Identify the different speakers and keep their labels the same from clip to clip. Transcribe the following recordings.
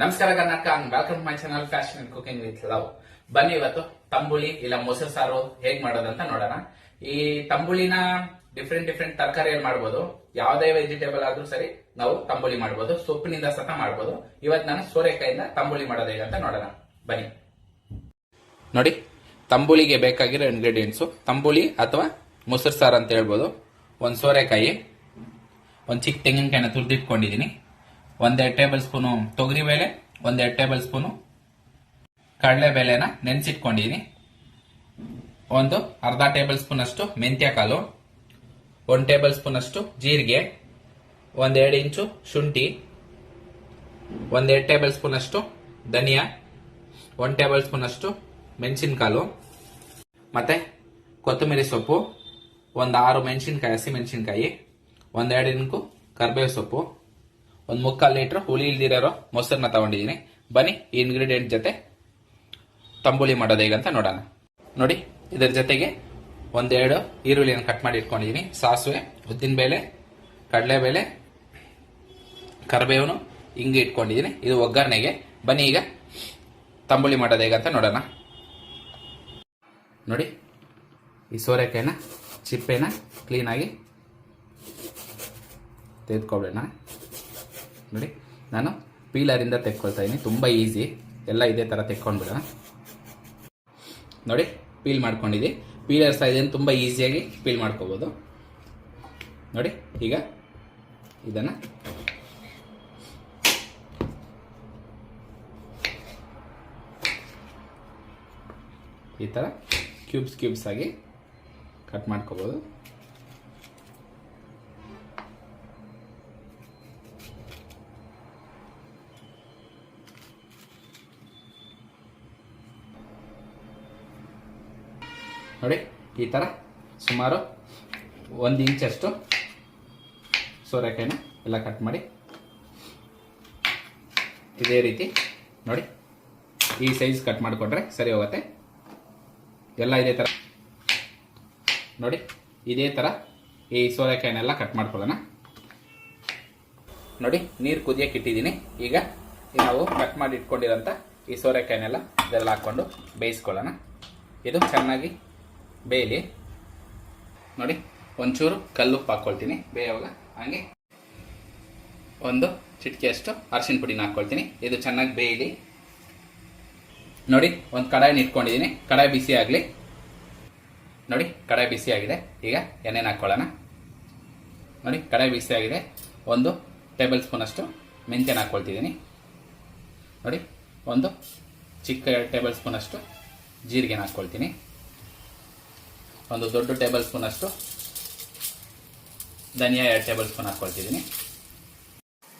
Speaker 1: ನಮಸ್ಕಾರ Karnataka welcome my channel fashion and cooking with love ಬನ್ನಿ ಇವತ್ತು, ತಂಬುಳಿ ಇಲ್ಲ ಮೊಸರು ಸಾರು ಹೇಗ್ ಮಾಡೋದಂತ ನೋಡೋಣ. ಈ ತಂಬುಳಿನ ಡಿಫ್ರೆಂಟ್ ಡಿಫ್ರೆಂಟ್ ತರಕಾರಿಯಲ್ಲಿ ಮಾಡ್ಬೋದು. ಯಾವುದೇ ವೆಜಿಟೇಬಲ್ ಆದ್ರೂ ಸರಿ ನಾವು ತಂಬುಳಿ ಮಾಡ್ಬೋದು. ಸೊಪ್ಪಿನಿಂದ ಸತ ಮಾಡ್ಬೋದು. ಇವತ್ತು ನಾನು ಸೋರೆಕಾಯಿಂದ ತಂಬುಳಿ ಮಾಡೋದು ಅಂತ ನೋಡೋಣ. ಬನ್ನಿ. ನೋಡಿ, ತಂಬುಳಿಗೆ ಬೇಕಾಗಿರೋ ಇಂಗ್ರೀಡಿಯೆಂಟ್ಸು ತಂಬುಳಿ ಅಥವಾ ಮೊಸರು ಸಾರು ಅಂತ ಹೇಳ್ಬೋದು. ಒಂದು ಸೋರೆಕಾಯಿ, ಒಂದು ಚಿಕ್ಕ ತೆಂಗಿನಕಾಯಿನ ತುರಿದಿಟ್ಕೊಂಡಿದ್ದೀನಿ. ಒಂದೆರಡು ಟೇಬಲ್ ಸ್ಪೂನು ತೊಗರಿಬೇಳೆ ಒಂದೆರಡು ಟೇಬಲ್ ಸ್ಪೂನು ಕಡಲೆಬೇಳೆನ ನೆನೆಸಿಟ್ಕೊಂಡಿದ್ದೀನಿ ಒಂದು ಅರ್ಧ ಟೇಬಲ್ ಸ್ಪೂನಷ್ಟು ಮೆಂತ್ಯ ಕಾಳು ಒಂದು ಟೇಬಲ್ ಸ್ಪೂನಷ್ಟು ಜೀರಿಗೆ ಒಂದೆರಡು ಇಂಚು ಶುಂಠಿ ಒಂದೆರಡು ಟೇಬಲ್ ಸ್ಪೂನಷ್ಟು ಧನಿಯಾ, ಒಂದು ಟೇಬಲ್ ಸ್ಪೂನಷ್ಟು ಮೆಣಸಿನಕಾಳು, ಮತ್ತೆ ಕೊತ್ತಂಬರಿ ಸೊಪ್ಪು, ಒಂದು ಆರು ಮೆಣಸಿನ್ಕಾಯಿ, ಹಸಿ ಮೆಣಸಿನ್ಕಾಯಿ ಒಂದೆರಡು ಇಂಕು ಕರ್ಬೇವು ಸೊಪ್ಪು. ಒಂದು ಮುಕ್ಕಾಲು ಲೀಟ್ರ್ ಹುಳಿ ಇಲ್ದಿರೋ ಮೊಸರನ್ನ ತಗೊಂಡಿದ್ದೀನಿ ಬನ್ನಿ, ಈ ಇಂಗ್ರೀಡಿಯೆಂಟ್ ಜೊತೆ ತಂಬುಳಿ ಮಾಡೋದು ಹೇಗಂತ ನೋಡೋಣ. ನೋಡಿ, ಇದರ ಜೊತೆಗೆ ಒಂದೆರಡು ಈರುಳ್ಳಿಯನ್ನು ಕಟ್ ಮಾಡಿ ಇಟ್ಕೊಂಡಿದ್ದೀನಿ ಸಾಸಿವೆ ಉದ್ದಿನಬೇಳೆ ಕಡಲೆಬೇಳೆ, ಕರಿಬೇವನು ಹಿಂಗೆ ಇಟ್ಕೊಂಡಿದ್ದೀನಿ ಇದು ಒಗ್ಗರಣೆಗೆ. ಬನ್ನಿ ಈಗ ತಂಬುಳಿ ಮಾಡೋದು ಹೇಗಂತ ನೋಡೋಣ. ನೋಡಿ, ಈ ಸೋರೆಕಾಯಿನ, ಚಿಪ್ಪೆನ ಕ್ಲೀನಾಗಿ ತೆಗೆದುಕೊಬೇಡ ನೋಡಿ, ನಾನು ಪೀಲರಿಂದ ತೆಕ್ಕೊಳ್ತಾ ಇದ್ದೀನಿ ತುಂಬ ಈಸಿ ಎಲ್ಲ ಇದೇ ಥರ ತೆಕ್ಕೊಂಡ್ಬಿಡೋಣ. ನೋಡಿ, ಪೀಲ್ ಮಾಡ್ಕೊಂಡಿದ್ದಿ. ಪೀಲರ್ ಸೈಜನ್ನು ತುಂಬ ಈಸಿಯಾಗಿ ಪೀಲ್ ಮಾಡ್ಕೋಬೋದು. ನೋಡಿ, ಈಗ ಇದನ್ನು ಈ ಥರ ಕ್ಯೂಬ್ಸ್ ಕ್ಯೂಬ್ಸ್ ಆಗಿ ಕಟ್ ಮಾಡ್ಕೋಬೋದು. ನೋಡಿ, ಈ ಥರ ಸುಮಾರು ಒಂದು ಇಂಚಷ್ಟು ಸೋರೆಕಾಯಿನ ಎಲ್ಲ ಕಟ್ ಮಾಡಿ. ಇದೇ ರೀತಿ ನೋಡಿ, ಈ ಸೈಜ್ ಕಟ್ ಮಾಡಿಕೊಟ್ರೆ ಸರಿ ಹೋಗುತ್ತೆ. ಎಲ್ಲ ಇದೇ ಥರ ನೋಡಿ, ಇದೇ ಥರ ಈ ಸೋರೆಕಾಯಿನೆಲ್ಲ ಕಟ್ ಮಾಡ್ಕೊಳ್ಳೋಣ. ನೋಡಿ, ನೀರು ಕುದಿಯಕ್ಕೆ ಇಟ್ಟಿದ್ದೀನಿ. ಈಗ ನಾವು ಕಟ್ ಮಾಡಿ ಇಟ್ಕೊಂಡಿರೋಂಥ ಈ ಸೋರೆಕಾಯಿನೆಲ್ಲ ಇದೆಲ್ಲ ಹಾಕ್ಕೊಂಡು ಬೇಯಿಸ್ಕೊಳ್ಳೋಣ. ಇದು ಚೆನ್ನಾಗಿ ಬೇಯಲಿ. ನೋಡಿ, ಒಂಚೂರು ಕಲ್ಲುಪ್ಪು ಹಾಕ್ಕೊಳ್ತೀನಿ ಬೇಯುವಾಗ ಹಾಗೆ. ಒಂದು ಚಿಟಿಕೆಯಷ್ಟು ಅರಿಶಿನ ಪುಡಿನ ಹಾಕ್ಕೊಳ್ತೀನಿ ಇದು ಚೆನ್ನಾಗಿ ಬೇಯಲಿ. ನೋಡಿ, ಒಂದು ಕಡಾಯಿನ ಇಟ್ಕೊಂಡಿದ್ದೀನಿ ಕಡಾಯಿ ಬಿಸಿ ಆಗಲಿ. ನೋಡಿ, ಕಡಾಯಿ ಬಿಸಿ ಆಗಿದೆ. ಈಗ ಎಣ್ಣೆನ ಹಾಕ್ಕೊಳ್ಳೋಣ ನೋಡಿ, ಕಡಾಯಿ ಬಿಸಿ ಆಗಿದೆ. ಒಂದು ಟೇಬಲ್ ಸ್ಪೂನಷ್ಟು ಮೆಂತ್ಯನ ಹಾಕ್ಕೊಳ್ತಿದ್ದೀನಿ ನೋಡಿ, ಒಂದು ಚಿಕ್ಕ ಎರಡು ಟೇಬಲ್ ಸ್ಪೂನಷ್ಟು ಜೀರಿಗೆನ ಹಾಕ್ಕೊಳ್ತೀನಿ ಒಂದು ದೊಡ್ಡ ಟೇಬಲ್ ಸ್ಪೂನ್ ಅಷ್ಟು ಧನಿಯಾ ಎರಡು ಟೇಬಲ್ ಸ್ಪೂನ್ ಹಾಕ್ಕೊಳ್ತಿದ್ದೀನಿ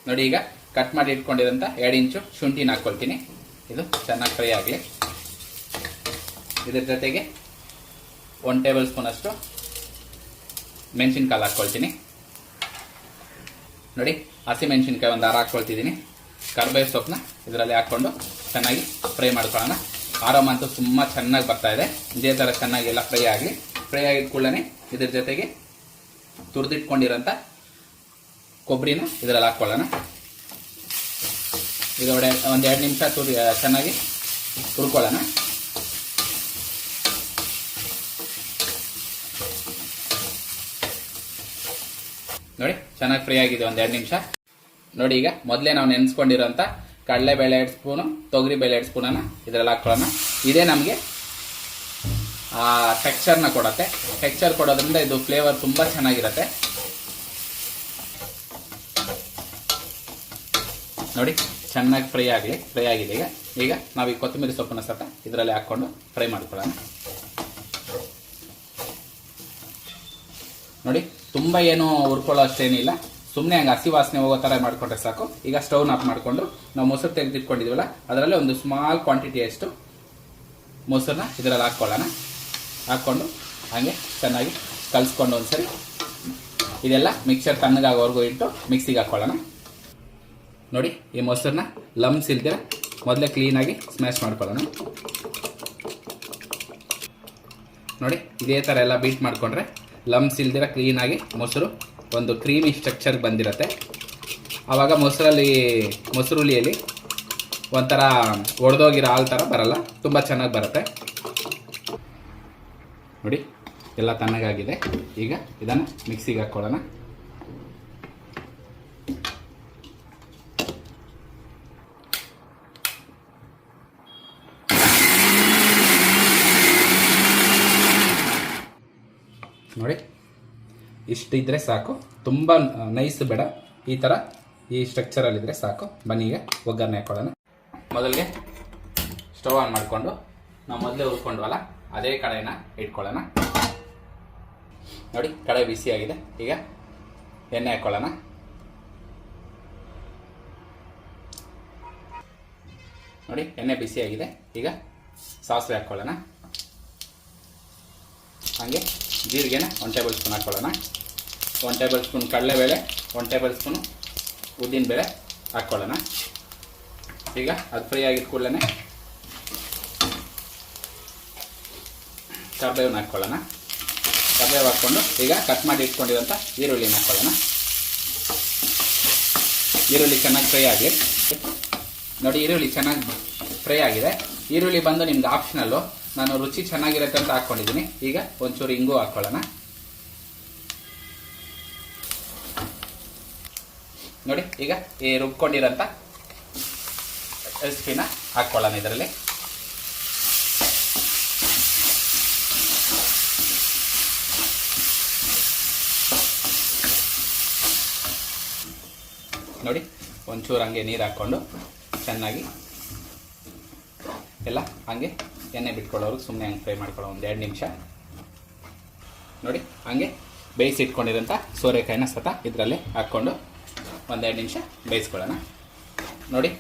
Speaker 1: ನೋಡಿ ಈಗ ಕಟ್ ಮಾಡಿ ಇಟ್ಕೊಂಡಿರೋಂಥ ಎರಡು ಇಂಚು ಶುಂಠಿನ ಹಾಕ್ಕೊಳ್ತೀನಿ ಇದು ಚೆನ್ನಾಗಿ ಫ್ರೈ ಆಗಲಿ. ಇದ್ರ ಜೊತೆಗೆ ಒನ್ ಟೇಬಲ್ ಸ್ಪೂನ್ ಅಷ್ಟು ಮೆಣಸಿನ್ಕಾಯಿ ಹಾಕ್ಕೊಳ್ತೀನಿ ನೋಡಿ, ಹಸಿ ಮೆಣಸಿನ್ಕಾಯಿ ಒಂದು ಹಾರ ಹಾಕ್ಕೊಳ್ತಿದ್ದೀನಿ ಕರ್ಬೇವು ಸೊಪ್ಪನ್ನ ಇದರಲ್ಲಿ ಹಾಕ್ಕೊಂಡು ಚೆನ್ನಾಗಿ ಫ್ರೈ ಮಾಡ್ಕೊಳ್ಳೋಣ. ಆರಾಮ ಅಂತೂ ತುಂಬ ಚೆನ್ನಾಗಿ ಬರ್ತಾ ಇದೆ. ಇದೇ ಥರ ಚೆನ್ನಾಗಿ ಎಲ್ಲ ಫ್ರೈ ಆಗಲಿ. ಫ್ರೈ ಆಗಿದ ಕೂಡಲೇ ಇದ್ರ ಜೊತೆಗೆ ತುರಿದಿಟ್ಕೊಂಡಿರೋಂಥ ಕೊಬ್ಬರಿನ ಇದರಲ್ಲಿ ಹಾಕ್ಕೊಳ್ಳೋಣ ಇದೊಡೆ ಒಂದು ಎರಡು ನಿಮಿಷ ತುರಿ ಚೆನ್ನಾಗಿ ಹುರ್ಕೊಳ್ಳೋಣ. ನೋಡಿ, ಚೆನ್ನಾಗಿ ಫ್ರೈ ಆಗಿದೆ ಒಂದು ಎರಡು ನಿಮಿಷ. ನೋಡಿ ಈಗ ಮೊದಲೇ ನಾವು ನೆನೆಸ್ಕೊಂಡಿರೋಂಥ ಕಡಲೆಬೇಳೆ ಎರಡು ಸ್ಪೂನು, ತೊಗರಿಬೇಳೆ ಎರಡು ಸ್ಪೂನನ್ನು ಇದರಲ್ಲಿ ಹಾಕ್ಕೊಳ್ಳೋಣ ಇದೇ ನಮಗೆ ಟೆಕ್ಸ್ಚರ್ನ ಕೊಡುತ್ತೆ. ಟೆಕ್ಸ್ಚರ್ ಕೊಡೋದ್ರಿಂದ ಇದು ಫ್ಲೇವರ್ ತುಂಬ ಚೆನ್ನಾಗಿರುತ್ತೆ. ನೋಡಿ, ಚೆನ್ನಾಗಿ ಫ್ರೈ ಆಗಲಿ ಫ್ರೈ ಆಗಿದೆ ಈಗ. ಈಗ ನಾವು ಈ ಕೊತ್ತಂಬರಿ ಸೊಪ್ಪನ್ನ ಸತ ಇದರಲ್ಲಿ ಹಾಕ್ಕೊಂಡು ಫ್ರೈ ಮಾಡ್ಕೊಳ್ಳೋಣ. ನೋಡಿ, ತುಂಬ ಏನು ಹುರ್ಕೊಳ್ಳೋ ಅಷ್ಟೇನಿಲ್ಲ ಸುಮ್ಮನೆ ಹಂಗೆ ಹಸಿ ವಾಸನೆ ಹೋಗೋ ಥರ ಮಾಡಿಕೊಂಡ್ರೆ ಸಾಕು. ಈಗ ಸ್ಟವ್ನ ಆಫ್ ಮಾಡಿಕೊಂಡು ನಾವು ಮೊಸರು ತೆಗೆದಿಟ್ಕೊಂಡಿದ್ವಲ್ಲ, ಅದರಲ್ಲಿ ಒಂದು ಸ್ಮಾಲ್ ಕ್ವಾಂಟಿಟಿ ಕ್ವಾಂಟಿಟಿಯಷ್ಟು ಮೊಸರನ್ನ ಇದರಲ್ಲಿ ಹಾಕ್ಕೊಳ್ಳೋಣ. ಹಾಕ್ಕೊಂಡು ಹಾಗೆ ಚೆನ್ನಾಗಿ ಕಲಿಸ್ಕೊಂಡು ಒಂದ್ಸರಿ. ಇದೆಲ್ಲ ಮಿಕ್ಸರ್ ತಣ್ಣಗಾಗೋವರೆಗೂ ಇಟ್ಟು ಮಿಕ್ಸಿಗೆ ಹಾಕ್ಕೊಳ್ಳೋಣ ನೋಡಿ, ಈ ಮೊಸರನ್ನ ಲಮ್ಸ್ ಇಲ್ದಿರ ಮೊದಲೇ ಕ್ಲೀನಾಗಿ ಸ್ಮ್ಯಾಶ್ ಮಾಡ್ಕೊಳ್ಳೋಣ. ನೋಡಿ, ಇದೇ ಥರ ಎಲ್ಲ ಬೀಟ್ ಮಾಡಿಕೊಂಡ್ರೆ ಲಮ್ಸ್ ಇಲ್ದಿರ ಕ್ಲೀನಾಗಿ ಮೊಸರು ಒಂದು ಕ್ರೀಮಿ ಸ್ಟ್ರಕ್ಚರ್ ಬಂದಿರುತ್ತೆ. ಆವಾಗ ಮೊಸರಲ್ಲಿ ಮೊಸರುಳಿಯಲ್ಲಿ ಒಂಥರ ಒಡೆದೋಗಿರೋ ಹಾಲು ಥರ ಬರಲ್ಲ, ತುಂಬ ಚೆನ್ನಾಗಿ ಬರುತ್ತೆ. ನೋಡಿ, ಎಲ್ಲ ತಣ್ಣಗಾಗಿದೆ. ಈಗ ಇದನ್ನು ಮಿಕ್ಸಿಗೆ ಹಾಕ್ಕೊಳ್ಳೋಣ ನೋಡಿ ಇಷ್ಟಿದ್ರೆ ಸಾಕು. ತುಂಬ ನೈಸ್ ಬೇಡ. ಈ ಥರ ಈ ಸ್ಟ್ರಕ್ಚರಲ್ಲಿದ್ದರೆ ಸಾಕು. ಬನ್ನಿ ಈಗ ಒಗ್ಗರಣೆ ಹಾಕ್ಕೊಳ್ಳೋಣ ಮೊದಲಿಗೆ ಸ್ಟವ್ ಆನ್ ಮಾಡಿಕೊಂಡು ನಾವು ಮೊದಲೇ ಹುರ್ಕೊಂಡ್ವಲ್ಲ ಅದೇ ಕಡೆನ ಇಟ್ಕೊಳ್ಳೋಣ. ನೋಡಿ, ಕಡೆ ಬಿಸಿಯಾಗಿದೆ ಈಗ ಎಣ್ಣೆ ಹಾಕ್ಕೊಳ್ಳೋಣ ನೋಡಿ, ಎಣ್ಣೆ ಬಿಸಿಯಾಗಿದೆ ಈಗ ಸಾಸಿವೆ ಹಾಕ್ಕೊಳ್ಳೋಣ ಹಾಗೆ ಜೀರಿಗೆನ ಒನ್ ಟೇಬಲ್ ಸ್ಪೂನ್ ಹಾಕ್ಕೊಳ್ಳೋಣ ಒನ್ ಟೇಬಲ್ ಸ್ಪೂನ್ ಕಡಲೆಬೇಳೆ ಒನ್ ಟೇಬಲ್ ಸ್ಪೂನು ಉದ್ದಿನಬೇಳೆ ಹಾಕ್ಕೊಳ್ಳೋಣ ಈಗ ಅದು ಫ್ರೈ ಆಗಿದ ಕೂಡಲೇ ಕರ್ಬೇವನ್ನ ಹಾಕ್ಕೊಳ್ಳೋಣ ಕರ್ಬೇವು ಹಾಕ್ಕೊಂಡು ಈಗ ಕಟ್ ಮಾಡಿ ಇಟ್ಕೊಂಡಿರೋಂಥ ಈರುಳ್ಳಿನ ಹಾಕ್ಕೊಳ್ಳೋಣ. ಈರುಳ್ಳಿ ಚೆನ್ನಾಗಿ ಫ್ರೈ ಆಗಲಿ. ನೋಡಿ ಈರುಳ್ಳಿ ಚೆನ್ನಾಗಿ ಫ್ರೈ ಆಗಿದೆ. ಈರುಳ್ಳಿ ಬಂದು ನಿಮ್ದು ಆಪ್ಷನಲ್ಲು ನಾನು ರುಚಿ ಚೆನ್ನಾಗಿರುತ್ತೆ ಅಂತ ಹಾಕ್ಕೊಂಡಿದ್ದೀನಿ. ಈಗ ಒಂಚೂರು ಇಂಗು ಹಾಕ್ಕೊಳ್ಳೋಣ. ನೋಡಿ ಈಗ ಈ ರುಬ್ಕೊಂಡಿರೋಂಥ ರೆಸಿಪಿನ ಹಾಕ್ಕೊಳ್ಳೋಣ ಇದರಲ್ಲಿ. ನೋಡಿ, ಒಂಚೂರು ಹಂಗೆ ನೀರು ಹಾಕ್ಕೊಂಡು ಚೆನ್ನಾಗಿ ಎಲ್ಲ ಹಂಗೆ ಎಣ್ಣೆ ಬಿಟ್ಕೊಳ್ಳೋರು ಸುಮ್ಮನೆ ಹಂಗೆ ಫ್ರೈ ಮಾಡ್ಕೊಳ್ಳೋ ಒಂದು ಎರಡು ನಿಮಿಷ. ನೋಡಿ, ಹಂಗೆ ಬೇಯಿಸಿಟ್ಕೊಂಡಿರೋಂಥ ಸೋರೆಕಾಯಿನ ಸತ ಇದರಲ್ಲಿ ಹಾಕ್ಕೊಂಡು ಒಂದೆರಡು ನಿಮಿಷ ಬೇಯಿಸ್ಕೊಳ್ಳೋಣ. ನೋಡಿ,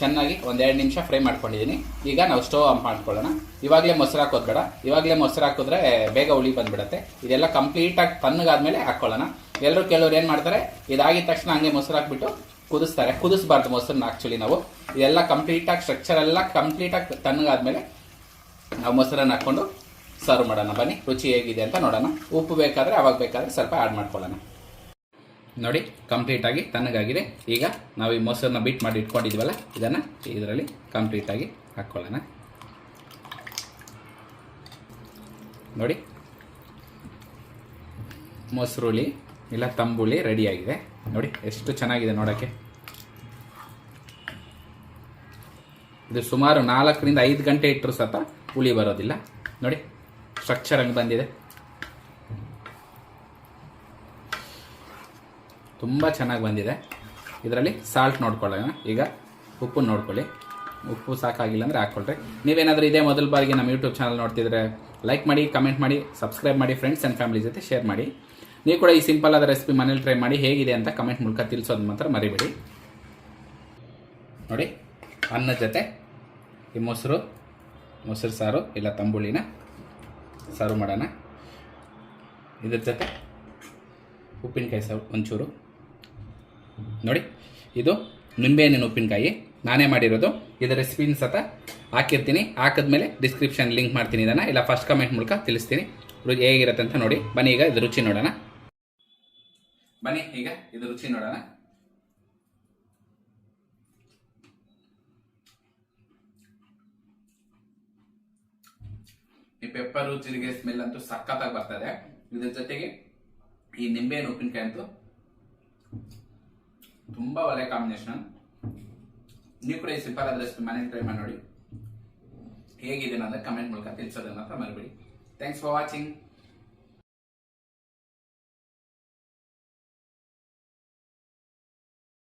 Speaker 1: ಚೆನ್ನಾಗಿ ಒಂದೆರಡು ನಿಮಿಷ ಫ್ರೈ ಮಾಡ್ಕೊಂಡಿದ್ದೀನಿ. ಈಗ ನಾವು ಸ್ಟೋವ್ ಆಫ್ ಮಾಡ್ಕೊಳ್ಳೋಣ. ಇವಾಗಲೇ ಮೊಸರು ಹಾಕೋದು ಬೇಡ. ಇವಾಗಲೇ ಮೊಸರು ಹಾಕಿದ್ರೆ ಬೇಗ ಹುಳಿ ಬಂದುಬಿಡತ್ತೆ. ಇದೆಲ್ಲ ಕಂಪ್ಲೀಟಾಗಿ ತಣ್ಣಗಾದ್ಮೇಲೆ ಹಾಕ್ಕೊಳ್ಳೋಣ. ಎಲ್ಲರೂ ಕೆಲವ್ರು ಏನು ಮಾಡ್ತಾರೆ? ಇದಾಗಿದ ತಕ್ಷಣ ಹಂಗೆ ಮೊಸರು ಹಾಕ್ಬಿಟ್ಟು ಕುದಿಸ್ತಾರೆ. ಕುದಿಸ್ಬಾರ್ದು ಮೊಸರನ್ನ ಆ್ಯಕ್ಚುಲಿ ನಾವು. ಇದೆಲ್ಲ ಕಂಪ್ಲೀಟಾಗಿ ಸ್ಟ್ರಕ್ಚರ್ ಎಲ್ಲ ಕಂಪ್ಲೀಟಾಗಿ ತಣ್ಣಗಾದ್ಮೇಲೆ ನಾವು ಮೊಸರನ್ನ ಹಾಕ್ಕೊಂಡು ಸರ್ವ್ ಮಾಡೋಣ. ಬನ್ನಿ, ರುಚಿ ಹೇಗಿದೆ ಅಂತ ನೋಡೋಣ. ಉಪ್ಪು ಬೇಕಾದರೆ ಅವಾಗ ಬೇಕಾದರೆ ಸ್ವಲ್ಪ ಆ್ಯಡ್ ಮಾಡ್ಕೊಳ್ಳೋಣ. ನೋಡಿ ಕಂಪ್ಲೀಟಾಗಿ ತಣ್ಣಗಾಗಿದೆ. ಈಗ ನಾವು ಈ ಮೊಸರನ್ನ ಬೀಟ್ ಮಾಡಿ ಇಟ್ಕೊಂಡಿದ್ವಲ್ಲ, ಇದನ್ನು ಇದರಲ್ಲಿ ಕಂಪ್ಲೀಟಾಗಿ ಹಾಕ್ಕೊಳ್ಳೋಣ. ನೋಡಿ ಮೊಸರುಳಿ ಇಲ್ಲ, ತಂಬುಳಿ ರೆಡಿಯಾಗಿದೆ ನೋಡಿ, ಎಷ್ಟು ಚೆನ್ನಾಗಿದೆ ನೋಡೋಕ್ಕೆ. ಇದು ಸುಮಾರು ನಾಲ್ಕರಿಂದ ಐದು ಗಂಟೆ ಇಟ್ಟರು ಸತ ಹುಳಿ ಬರೋದಿಲ್ಲ. ನೋಡಿ ಸ್ಟ್ರಕ್ಚರ್ ಹಂಗೆ ಬಂದಿದೆ. ತುಂಬ ಚೆನ್ನಾಗಿ ಬಂದಿದೆ. ಇದರಲ್ಲಿ ಸಾಲ್ಟ್ ನೋಡ್ಕೊಳ್ಳೋಣ. ಈಗ ಉಪ್ಪು ನೋಡ್ಕೊಳ್ಳಿ. ಉಪ್ಪು ಸಾಕಾಗಿಲ್ಲ ಅಂದರೆ ಹಾಕ್ಕೊಳ್ರಿ. ನೀವೇನಾದರೂ ಇದೇ ಮೊದಲ ಬಾರಿಗೆ ನಮ್ಮ ಯೂಟ್ಯೂಬ್ ಚಾನಲ್ ನೋಡ್ತಿದ್ರೆ ಲೈಕ್ ಮಾಡಿ ಕಮೆಂಟ್ ಮಾಡಿ ಸಬ್ಸ್ಕ್ರೈಬ್ ಮಾಡಿ ಫ್ರೆಂಡ್ಸ್ ಆ್ಯಂಡ್ ಫ್ಯಾಮಿಲಿ ಜೊತೆ ಶೇರ್ ಮಾಡಿ. ನೀವು ಕೂಡ ಈ ಸಿಂಪಲ್ ಆದ ರೆಸಿಪಿ ಮನೇಲಿ ಟ್ರೈ ಮಾಡಿ ಹೇಗಿದೆ ಅಂತ ಕಮೆಂಟ್ ಮೂಲಕ ತಿಳಿಸೋದು ಮಾತ್ರ ಮರಿಬೇಡಿ. ನೋಡಿ ಅನ್ನದ ಜೊತೆ ಈ ಮೊಸರು ಮೊಸರು ಸಾರು, ಇಲ್ಲ ತಂಬುಳಿನ ಸರ್ವ್ ಮಾಡೋಣ. ಇದ್ರ ಜೊತೆ ಉಪ್ಪಿನಕಾಯಿ ಸಾರು ಒಂಚೂರು. ನೋಡಿ, ಇದು ನಿಂಬೆಹಣ್ಣಿನ ಉಪ್ಪಿನಕಾಯಿ. ನಾನೇ ಮಾಡಿರೋದು. ಇದು ರೆಸಿಪಿನ ಸತ ಹಾಕಿರ್ತೀನಿ. ಹಾಕಿದ್ಮೇಲೆ ಡಿಸ್ಕ್ರಿಪ್ಷನ್ ಲಿಂಕ್ ಮಾಡ್ತೀನಿ ಇದನ್ನು. ಇಲ್ಲ ಫಸ್ಟ್ ಕಮೆಂಟ್ ಮೂಲಕ ತಿಳಿಸ್ತೀನಿ. ಹೇಗಿರುತ್ತೆ ಅಂತ ನೋಡಿ. ಬನ್ನಿ ಈಗ ಇದು ರುಚಿ ನೋಡೋಣ. ಬನ್ನಿ, ಈಗ ಇದು ರುಚಿ ನೋಡೋಣ. ಈ ಪೆಪ್ಪರು ಜೀರಿಗೆ ಸ್ಮೆಲ್ ಅಂತೂ ಸಖತ್ತಾಗಿ ಬರ್ತದೆ ಇದ್ರ ಜೊತೆಗೆ ಈ ನಿಂಬೆ ಉಪ್ಪಿನಕಾಯಿ ಅಂತೂ ತುಂಬಾ ಒಳ್ಳೆ ಕಾಂಬಿನೇಷನ್ ನೀವು ಕೂಡ ಈ ಸಿಂಪಲ್ ಆದಷ್ಟು ಮನೇಲಿ ಟ್ರೈ ಮಾಡಿ ನೋಡಿ. ಹೇಗಿದೆ ಅನ್ನೋದನ್ನ ಕಮೆಂಟ್ ಮೂಲಕ ತಿಳಿಸೋದನ್ನ ಮರಿಬೇಡಿ. Thanks for watching